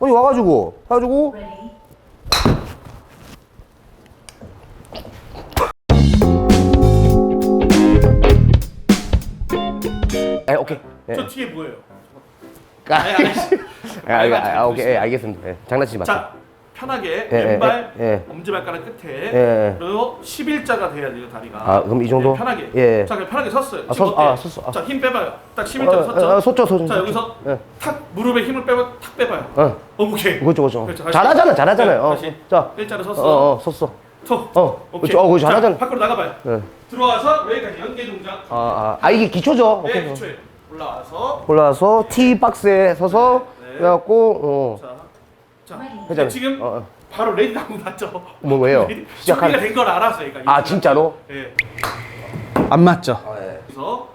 아니 와가지고 해가지고 에 오케이 예. 저 뒤에 뭐예요? 아, 아니, 아니. 아, 아, 아, 오케이 예, 알겠습니다 예, 장난치지 마세요 자, 편하게 예, 예, 왼발, 예, 예. 엄지발가락 끝에 예, 예. 그리고 11자가 돼야 돼요 다리가. 아, 그럼 이 정도? 네, 편하게. 예. 자, 그냥 편하게 섰어요. 아, 섰-? 아, 섰어. 아. 자, 힘 빼봐요. 딱 11자 어, 섰죠. 어, 어, 섰죠, 섰죠, 자, 섰죠. 여기서 예. 탁 무릎에 힘을 빼봐, 탁 빼봐요. 어 어, 오케이. 그렇죠 그렇죠. 다시. 잘하잖아 잘하잖아요 네, 어, 다시. 자 일자로 섰어. 어 어 섰어 서. 어, 오케이. 그렇죠. 어, 그거 잘하잖아. 자, 밖으로 나가봐요. 예. 들어와서 여기까지 연계 동작. 아, 아, 아 이게 기초죠 네, 오케이 기초에 올라와서 올라와서 T 박스에 서서 네. 그래갖고 자, 자, 회장님. 지금 어, 어. 바로 레디 나온 거 맞죠? 뭐? 레디- 시작한- 준비가 된 걸 알았어요. 그러니까 아이 진짜로 예. 안 맞죠? 그래서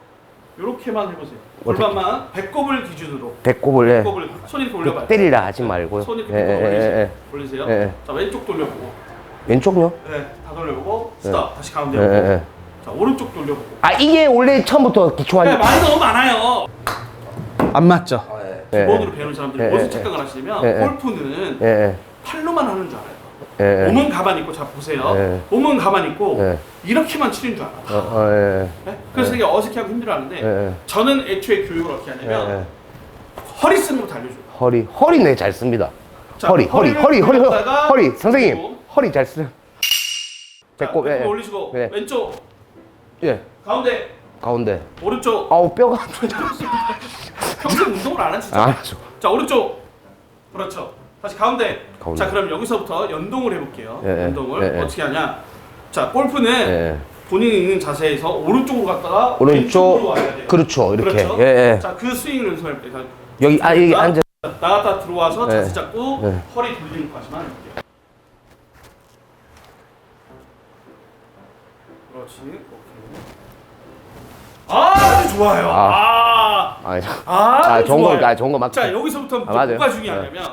이렇게만 해보세요. 골반만 배꼽을 기준으로 배꼽을 예. 배꼽을 손 이렇게 올려봐요. 때리라 하지 말고요 손 이렇게 예, 예, 올리세요. 예, 예. 올리세요. 예, 예. 자 왼쪽 돌려보고, 왼쪽요 네, 다 돌려보고, 스톱 다시 가운데 예, 예, 예. 자 오른쪽 돌려보고. 아 이게 원래 처음부터 기초 네, 많이 너무 많아요. 안 맞죠? 예, 기본으로 배우는 사람들이 예, 무슨 예, 착각을 하시냐면 예, 예. 골프는 예, 예, 팔로만 하는 줄 알아요. 예, 예. 몸은 가만히 있고 자 보세요. 예. 몸은 가만히 있고 예. 이렇게만 치는 줄 알아. 어, 어, 예, 네? 그래서 되게 어색해하고 힘들어하는데 예, 예. 저는 애초에 교육을 어떻게 예, 하냐면 예. 허리 쓰는 것부터 알려줘요. 허리 허리 네잘 씁니다 자, 허리 허리 허리 허리 올렸다가 허리 선생님 그리고 허리 잘 쓰. 배꼽 자, 예, 예. 올리시고 네. 왼쪽 예 가운데 가운데 오른쪽 아우 뼈가 평생 운동을 안 하시죠? 안 하죠. 자 오른쪽 그렇죠. 다시 가운데. 가운데. 자 그럼 여기서부터 연동을 해볼게요. 예, 예. 연동을 예, 예. 어떻게 하냐? 자 골프는 예. 본인이 있는 자세에서 오른쪽으로 갔다가 왼쪽으로 오른쪽 와야 돼요. 그렇죠 이렇게 그렇죠? 예, 예. 자 그 스윙을 연습할 때 자, 여기 아 여기 앉아 나갔다 들어와서 네. 자세 잡고 네. 허리 돌리는 것까지만 할게요. 그렇지. 오케이. 아, 아주 좋아요. 아, 아, 아, 아 좋은 거. 아 좋은 거 맞. 자 여기서부터 아, 맞아요. 뭐가 중요하냐면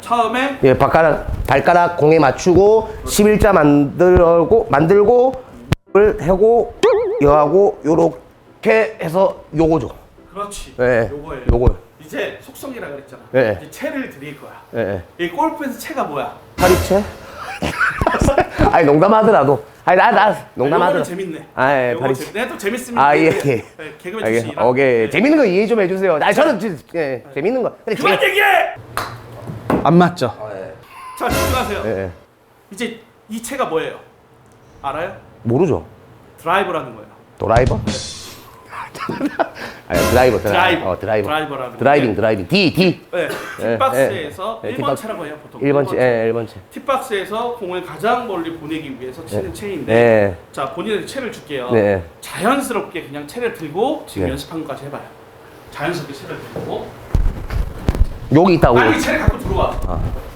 처음에 예 발가락 발가락 공에 맞추고 11자 만들고 만들고 을 하고 여하고 요렇게 해서 요거죠. 그렇지. 예. 요거예요. 요거. 이제 속성이라 그랬잖아. 예. 이제 채를 드릴 거야. 예. 예. 이 골프에서 채가 뭐야? 파리채? 아니 농담하더라도 아니 나 나 농담하더라. 재밌네. 아, 예, 요거. 재밌- 내가 또 재밌습니다. 아, 예, 네, 예. 네, 개그맨 출신이라. 오케이 네. 재밌는 거 이해 좀 해주세요. 아 저는 진- 예, 재밌는 거. 근데 그만 재- 얘기해. 안 맞죠? 자 집중하세요. 예, 예. 이제 이 채가 뭐예요? 알아요? 모르죠. 드라이버라는 거예요. 드라이버? 아니 드라이버 드라이버. 드라이버. 어 드라이버. 드라이버라는 드라이빙 게. 드라이빙 D D. 네. 예, 팁박스에서 예, 예, 1번 팁박스. 채라고 해요 보통. 1번 채. 예, 1번 채. 팁박스에서 공을 가장 멀리 보내기 위해서 치는 채인데 네. 자 본인의 채를 줄게요. 네. 자연스럽게 그냥 채를 들고 지금 네. 연습한 것까지 해봐요. 자연스럽게 채를 들고 여기 있다고. 아니 채를 갖고 들어와. 네.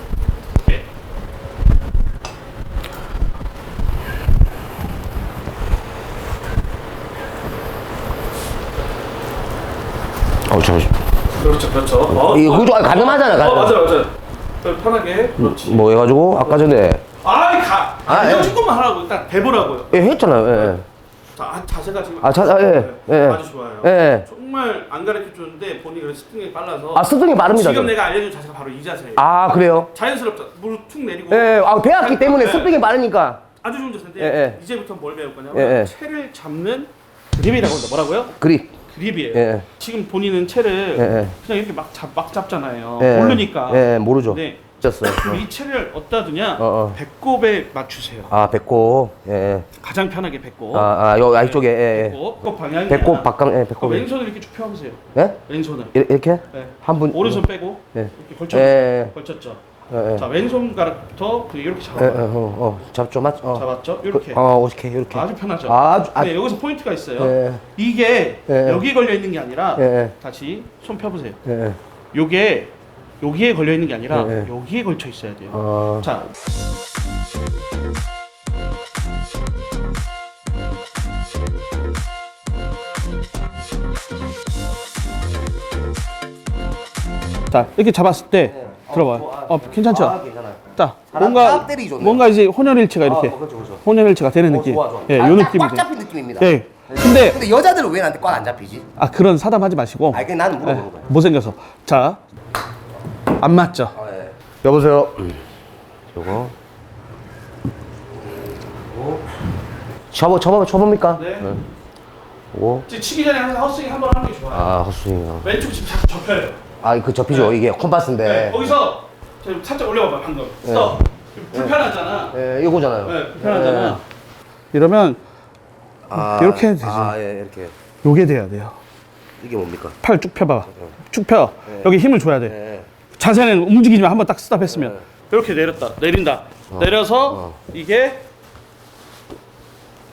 어, 저, 그렇죠 그렇죠. 어, 이거 그죠? 가능하잖아, 어 가능. 맞아 맞아. 그 편하게 그렇지. 뭐 해가지고 아까 전에 아이 가. 아, 아, 예. 조금만 하라고 일단 대보라고요. 예, 했잖아요. 예, 예. 자 아, 자세가 지금 아, 자, 아, 예, 예. 아주 좋아요. 예, 예. 정말 안 가르쳐 줬는데 본인이 그래서 스팅이 빨라서 아, 스등이 빠릅니다. 지금 저는. 내가 알려준 자세가 바로 이 자세예요. 아, 그래요? 자연스럽죠. 무릎 툭 내리고 예, 아, 배웠기 때문에 네. 스등이 빠르니까. 아주 좋은 자세인데 예, 예. 이제부터 뭘 배울 거냐면 예, 예. 채를 잡는 그립이라고 한다. 뭐라고요? 그립. 그립이에요. 예, 지금 본인은 채를 예, 예. 그냥 이렇게 막, 잡, 막 잡잖아요. 예. 모르니까. 예, 예, 모르죠. 네. 졌어요. 그럼 이 채를 어디다 두냐? 어, 어. 배꼽에 맞추세요. 아, 배꼽. 예, 예. 가장 편하게 배꼽. 아, 아, 요, 아, 이쪽에, 예, 예. 배꼽. 배꼽 방향이 배꼽, 박강, 예, 그 배꼽. 왼손을 이렇게 쭉 펴보세요. 예? 왼손을. 이- 이렇게? 네. 한 분. 오른손 빼고 예. 이렇게 걸쳐. 예, 걸쳤죠. 예, 예. 자 왼손가락부터 그 이렇게 예, 예, 잡아요. 어, 어, 잡죠, 맞, 어. 잡았죠? 이렇게. 어, 오케이, 이렇게. 아주 편하죠. 아주, 아, 근데 여기서 포인트가 있어요. 예, 이게 예. 여기 걸려 있는 게 아니라 예, 예, 다시 손 펴보세요. 예, 예. 요게 여기에 걸려 있는 게 아니라 예, 예. 여기에 걸쳐 있어야 돼요. 어, 자. 자 이렇게 잡았을 때 들어봐요. 뭐, 아, 어 괜찮죠? 아, 괜찮아요. 자 사람 뭔가 딱 때리기 좋네요. 뭔가 이제 혼혈일체가 이렇게 아, 그렇죠, 그렇죠. 혼혈일체가 되는 어, 느낌. 좋아, 좋아. 예, 아, 요딱 느낌이 꽉 돼. 잡힌 느낌입니다. 예. 근데 근데 여자들은 왜 나한테 꽉 안 잡히지? 아 그런 사담하지 마시고 아, 그냥 나는 예, 물어보는 거야. 못생겨서 자 안 맞죠? 아, 예. 여보세요. 음, 요거. 쳐보 쳐보 쳐봅니까? 네. 요거. 이제 치기 전에 항상 헛스윙 한 번 하는 게 좋아요. 아 헛스윙. 왼쪽 지금 자꾸 접혀요. 아 그 접히죠. 네. 이게 콤파스인데. 네. 거기서 좀 살짝 올려봐봐 방금. 스톱. 불편하잖아. 예, 요거잖아요. 네, 불편하잖아. 예. 이러면 아, 이렇게 해도 되지. 아, 예, 이렇게. 요게 돼야 돼요. 이게 뭡니까? 팔 쭉 펴봐. 쭉 펴. 여기 힘을 줘야 돼. 예. 자세는 움직이지만 한번 딱 스탑했으면. 이렇게 내렸다. 내린다. 내려서 어. 이게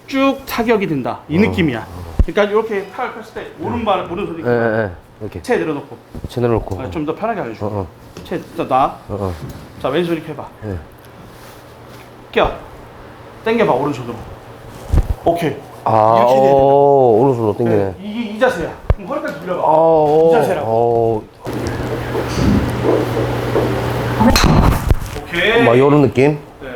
쭉 타격이 된다. 이 느낌이야. 그러니까 이렇게 팔 폈을 때 오른발 오른손이 예. 이렇게 채 내려놓고 채널 놓고. 아, 좀더 편하게 알려줘. 어, 어, 채 일단 나. 어, 어. 자 왼손 이렇게 해봐. 예. 껴. 당겨봐 오른손으로. 오케이. 아, 이렇게 돼야 오, 오른손으로 당기네. 네. 이게 이 자세야. 그럼 허리까지 돌려봐. 어, 이 자세라고. 어, 오케이. 막 요런 느낌? 네.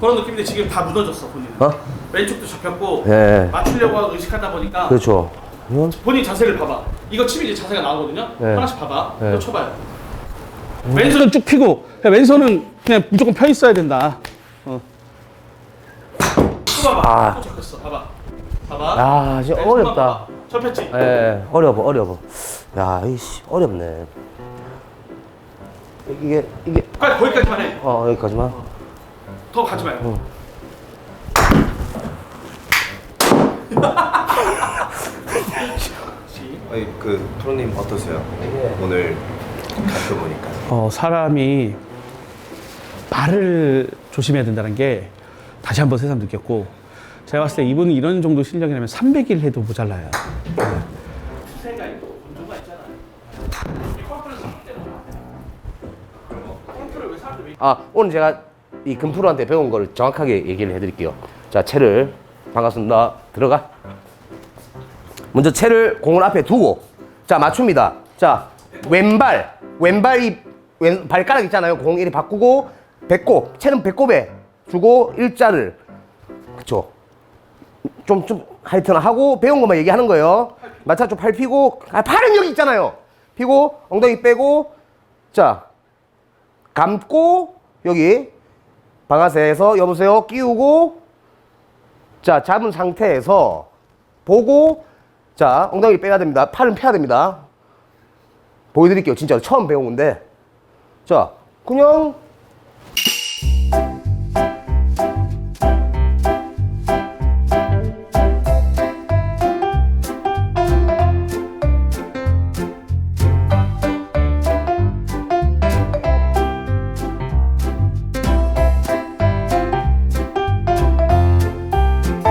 그런 느낌인데 지금 다 무너졌어 본인. 어? 왼쪽도 접혔고 예. 맞추려고 의식하다 보니까 그렇죠. 이건 본인 자세를 봐봐. 이거 치면 이제 자세가 나오거든요. 네. 하나씩 봐봐. 네. 이거 쳐봐요. 왼손은 쭉 펴고 그냥 왼손은 그냥 무조건 펴 있어야 된다. 또 봐봐. 아. 또 접혔어. 봐봐. 봐봐. 아, 진짜 왼손만 어렵다. 봐봐. 접혔지. 예, 어려워, 어려워. 야, 이씨, 어렵네. 이게, 이게, 빨리 거기까지만 해. 어, 여기까지만. 더 가지 말고. 아니 그 프로님 어떠세요? 오늘 가셔보니까 어, 사람이 말을 조심해야 된다는 게 다시 한번 새삼 느꼈고 제가 봤을 때 이분은 이런 정도 실력이라면 300일 해도 모자라요. 아, 오늘 제가 이 금프로한테 배운 걸 정확하게 얘기를 해드릴게요. 자, 채를, 반갑습니다. 들어가. 먼저 채를 공을 앞에 두고, 자, 맞춥니다. 자, 왼발, 왼발이, 왼, 발가락 있잖아요. 공 이리 바꾸고, 배꼽, 채는 배꼽에 주고, 일자를, 그쵸. 좀, 좀, 하여튼 하고, 배운 것만 얘기하는 거예요. 마찬가지로 팔 피고, 아, 팔은 여기 있잖아요. 피고, 엉덩이 빼고, 자, 감고 여기 방아쇠에서 여보세요 끼우고 자 잡은 상태에서 보고 자 엉덩이 빼야 됩니다. 팔은 펴야 됩니다. 보여드릴게요 진짜 처음 배운 건데. 자 그냥